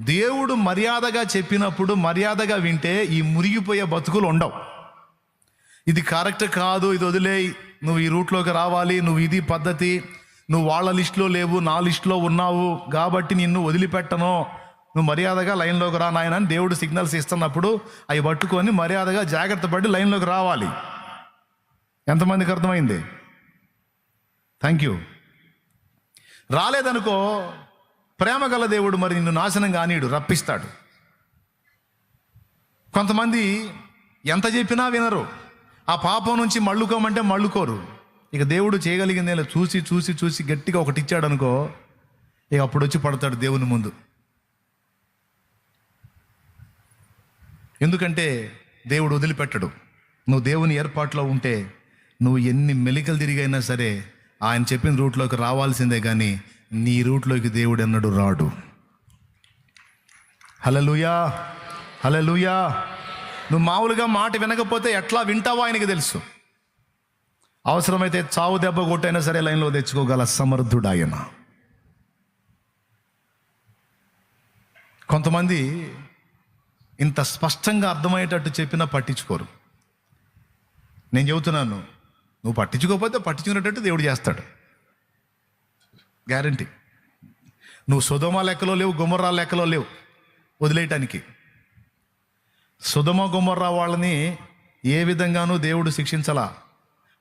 దేవుడు మర్యాదగా చెప్పినప్పుడు మర్యాదగా వింటే ఈ మురిగిపోయే బతుకులు ఉండవు. ఇది కరెక్ట్ కాదు ఇది వదిలేయి నువ్వు ఈ రూట్లోకి రావాలి నువ్వు ఇది పద్ధతి నువ్వు వాళ్ళ లిస్టులో లేవు నా లిస్టులో ఉన్నావు కాబట్టి నిన్ను వదిలిపెట్టను. నువ్వు మర్యాదగా లైన్లోకి రా నాయన అని దేవుడు సిగ్నల్స్ ఇస్తున్నప్పుడు అవి పట్టుకొని మర్యాదగా జాగ్రత్త పడి లైన్లోకి రావాలి. ఎంతమందికి అర్థమైంది? Thank you. రాలేదనుకో ప్రేమ గల దేవుడు మరి నిన్ను నాశనం కానీడు రప్పిస్తాడు. కొంతమంది ఎంత చెప్పినా వినరు. ఆ పాపం నుంచి మళ్ళుకోమంటే మళ్ళుకోరు. ఇక దేవుడు చేయగలిగిందే చూసి చూసి చూసి గట్టిగా ఒకటి ఇచ్చాడు అనుకో ఇక అప్పుడు వచ్చి పడతాడు దేవుని ముందు. ఎందుకంటే దేవుడు వదిలిపెట్టడు. నువ్వు దేవుని ఏర్పాట్లో ఉంటే నువ్వు ఎన్ని మెలికలు తిరిగైనా సరే ఆయన చెప్పిన రూట్లోకి రావాల్సిందే కానీ నీ రూట్లోకి దేవుడు ఎన్నడు రాడు. హలలుయా హలలుయా నువ్వు మామూలుగా మాట వినకపోతే ఎట్లా వింటావో ఆయనకి తెలుసు. అవసరమైతే చావు దెబ్బ కొట్టైనా సరే లైన్లో తెచ్చుకోగల సమర్థుడు ఆయన కొంతమంది ఇంత స్పష్టంగా అర్థమయ్యేటట్టు చెప్పినా పట్టించుకోరు. నేను చెబుతున్నాను నువ్వు పట్టించుకోకపోతే పట్టించుకునేటట్టు దేవుడు చేస్తాడు. గ్యారంటీ. నువ్వు సుధమ లెక్కలో లేవు గుమ్మర్రా లెక్కలో లేవు వదిలేయటానికి. సుధమ గుమ్మర్రా వాళ్ళని ఏ విధంగానూ దేవుడు శిక్షించలా.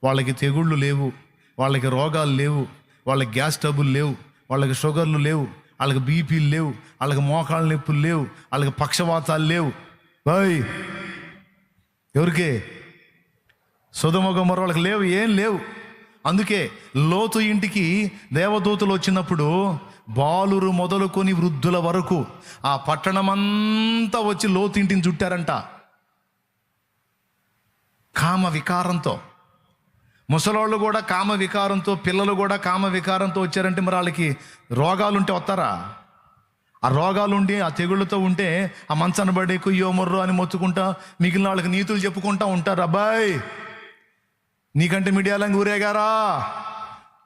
వాళ్ళకి తెగుళ్ళు లేవు వాళ్ళకి రోగాలు లేవు వాళ్ళకి గ్యాస్ ట్రబుల్ లేవు వాళ్ళకి షుగర్లు లేవు వాళ్ళకి బీపీలు లేవు వాళ్ళకి మోకాళ్ళ నొప్పులు లేవు వాళ్ళకి పక్షవాతాలు లేవు. బాయ్ ఎవరికి? సుధమ గుమ్మర వాళ్ళకి లేవు ఏం లేవు. అందుకే లోతు ఇంటికి దేవదూతలు వచ్చినప్పుడు బాలురు మొదలుకొని వృద్ధుల వరకు ఆ పట్టణమంతా వచ్చి లోతు ఇంటిని చుట్టారంట. కామ వికారంతో. ముసలోళ్ళు కూడా కామ వికారంతో పిల్లలు కూడా కామ వికారంతో వచ్చారంటే మరి వాళ్ళకి రోగాలు ఉంటే వస్తారా? ఆ రోగాలు ఉండి ఆ తెగుళ్ళతో ఉంటే ఆ మంచాన్ని పడి కుయ్యో ముర్రో అని మొత్తుకుంటా మిగిలిన వాళ్ళకి నీతులు చెప్పుకుంటా ఉంటారు. అబ్బాయి! నీకంటే మీడియాలంగా ఊరేగారా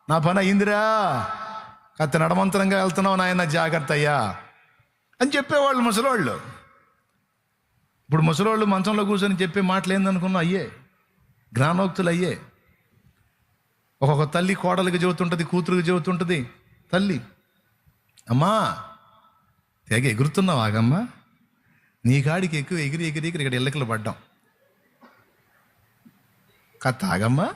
నా పని అయిందిరా కత్తి నడమంతరంగా వెళ్తున్నావు నాయన జాగ్రత్త అయ్యా అని చెప్పేవాళ్ళు ముసలోళ్ళు. ఇప్పుడు ముసలోళ్ళు మంచంలో కూర్చొని చెప్పే మాటలు ఏందనుకున్నా అయ్యే జ్ఞానోక్తులు అయ్యే. ఒక్కొక్క తల్లి కోడలికి చెబుతుంటుంది కూతురుకి చెబుతుంటుంది. తల్లి అమ్మా తెగ ఎగురుతున్నావు ఆగమ్మా. నీ కాడికి ఎక్కువ ఎగిరి ఎగిరి ఎగిరి ఇక్కడ ఎల్లకలు పడ్డాం. కా తాగమ్మా?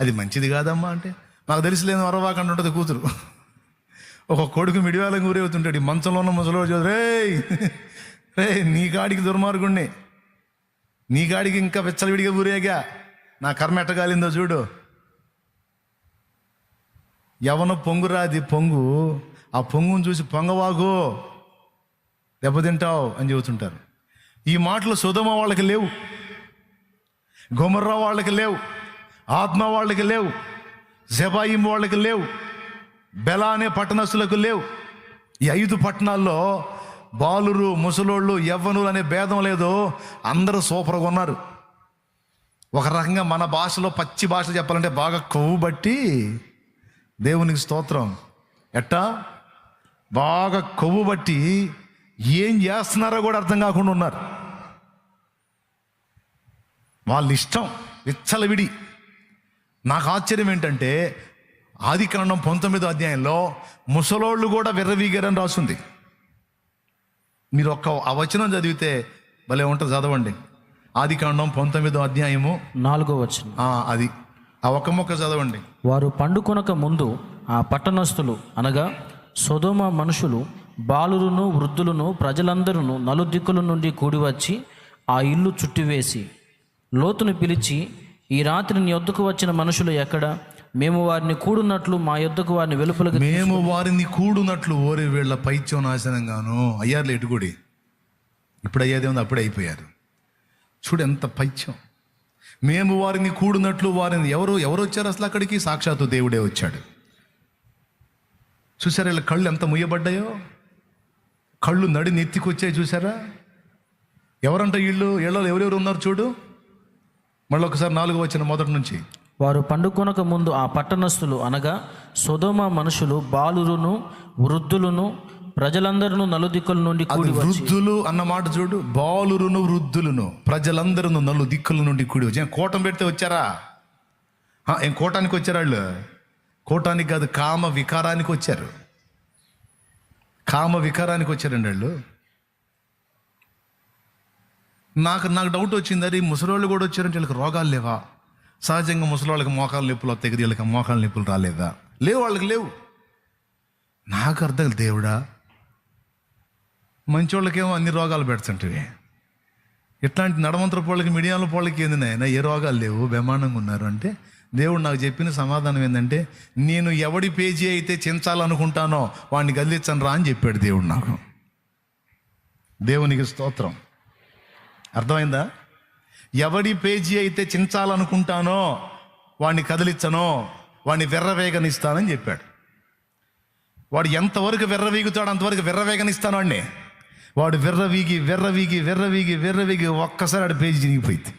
అది మంచిది కాదమ్మా అంటే. మాకు తెలిసిలేని అరవాకండి ఉంటుంది కూతురు. ఒక కొడుకు మిడివాళ్ళకి ఊరేవుతుంటాడు ఈ మంచంలో ఉన్న ముసలో రే రే నీ కాడికి దుర్మార్గుణ్ణి. నీ కాడికి ఇంకా విచ్చలవిడిగా ఊరేగా. నా కర్మ ఎట్టగాలిందో చూడు. ఎవన పొంగురాది పొంగు ఆ పొంగును చూసి పొంగవాగు. దెబ్బతింటావు అని చెబుతుంటారు. ఈ మాటలు సుధమ వాళ్ళకి లేవు. గుమర్రా వాళ్ళకి లేవు ఆత్మ వాళ్ళకి లేవు జబాయిం వాళ్ళకి లేవు బెలా అనే పట్టణస్తులకు లేవు. ఈ ఐదు పట్టణాల్లో బాలురు ముసలోళ్ళు యవ్వనులు అనే భేదం లేదు. అందరూ సూపర్గా ఉన్నారు. ఒక రకంగా మన భాషలో పచ్చి భాష చెప్పాలంటే బాగా కొవ్వు బట్టి దేవునికి స్తోత్రం. ఎట్టా? బాగా కొవ్వు బట్టి ఏం చేస్తున్నారో కూడా అర్థం కాకుండా ఉన్నారు. వాళ్ళ ఇష్టం విచ్చలవిడి. నాకు ఆశ్చర్యం ఏంటంటే ఆది కాండం పంతొమ్మిదో అధ్యాయంలో ముసలోళ్ళు కూడా విర్రవీగారని రాస్తుంది మీరు ఒక్క ఆ వచనం చదివితే భలే ఉంటుంది చదవండి. ఆది కాండం పంతొమ్మిదో అధ్యాయము నాలుగో వచనం. అది. ఆ ఒక్క మొక్క చదవండి. వారు పండుకొనక ముందు ఆ పట్టణస్థులు అనగా సొదోమ మనుషులు బాలురును వృద్ధులను ప్రజలందరూ నలుదిక్కుల నుండి కూడి వచ్చి ఆ ఇల్లు చుట్టివేసి లోతును పిలిచి ఈ రాత్రి నీ యొద్దకు వచ్చిన మనుషులు ఎక్కడ? మేము వారిని కూడున్నట్లు మా యొద్దకు వారిని వెలుపలకు మేము వారిని కూడునట్లు ఓరి వీళ్ళ పైత్యం నాశనంగాను అయ్యారు ఎటుగుడి ఇప్పుడు అయ్యేది ఉంది అప్పుడే అయిపోయారు. చూడు ఎంత పైత్యం. మేము వారిని కూడినట్లు వారిని ఎవరు ఎవరు వచ్చారు అసలు అక్కడికి? సాక్షాత్తు దేవుడే వచ్చాడు. చూసారా వీళ్ళ కళ్ళు ఎంత ముయ్యబడ్డాయో? కళ్ళు నడి నెత్తికొచ్చాయి చూసారా? ఎవరంట వీళ్ళు? వీళ్ళలో ఎవరెవరు ఉన్నారు చూడు? మళ్ళీ ఒకసారి నాలుగు వచ్చిన మొదటి నుంచి. వారు పండుకొనక ముందు ఆ పట్టణస్థులు అనగా సొదోమ మనుషులు బాలురును వృద్ధులను ప్రజలందరూ నలుదిక్కుల నుండి కూడి వృద్ధులు అన్న మాట చూడు బాలురును వృద్ధులను ప్రజలందరూ నలు దిక్కుల నుండి కూడి వచ్చి. కూటం పెడితే వచ్చారా? ఏం కోటానికి వచ్చారు వాళ్ళు? కోటానికి కాదు కామ వికారానికి వచ్చారు. కామ వికారానికి వచ్చారండి వాళ్ళు. నాకు నాకు డౌట్ వచ్చింది. అరే ముసలోళ్ళు కూడా వచ్చారంటే వీళ్ళకి రోగాలు లేవా? సహజంగా ముసలోళ్ళకి మోకాలు నొప్పులు వస్తాయి కదా వీళ్ళకి మోకాలు నొప్పులు రాలేదా? లేవు వాళ్ళకి లేవు. నాకు అర్థం దేవుడా. మంచోళ్ళకేమో అన్ని రోగాలు పెడుతుంటివి. ఇట్లాంటి నడమంతర పోళ్ళకి మిడియాల పోళ్ళకి ఏంది నాయన ఏ రోగాలు లేవు? బ్రహ్మాండంగా ఉన్నారు అంటే దేవుడు నాకు చెప్పిన సమాధానం ఏంటంటే నేను ఎవడి పేజీ అయితే చించాలనుకుంటానో వాడిని గదిలించను రా అని చెప్పాడు దేవుడు నాకు. దేవునికి స్తోత్రం. అర్థమైందా? ఎవడి పేజీ అయితే చించాలనుకుంటానో వాడిని కదిలించనో వాడిని వెర్రవేగనిస్తానని చెప్పాడు. వాడు ఎంతవరకు వెర్రవీగుతాడు అంతవరకు వెర్రవేగనిస్తాను వాడిని. వాడు వెర్రవీగి వెర్రవీగి వెర్రవీగి వెర్రవీగి ఒక్కసారి ఆడి పేజీ చినిగిపోయింది.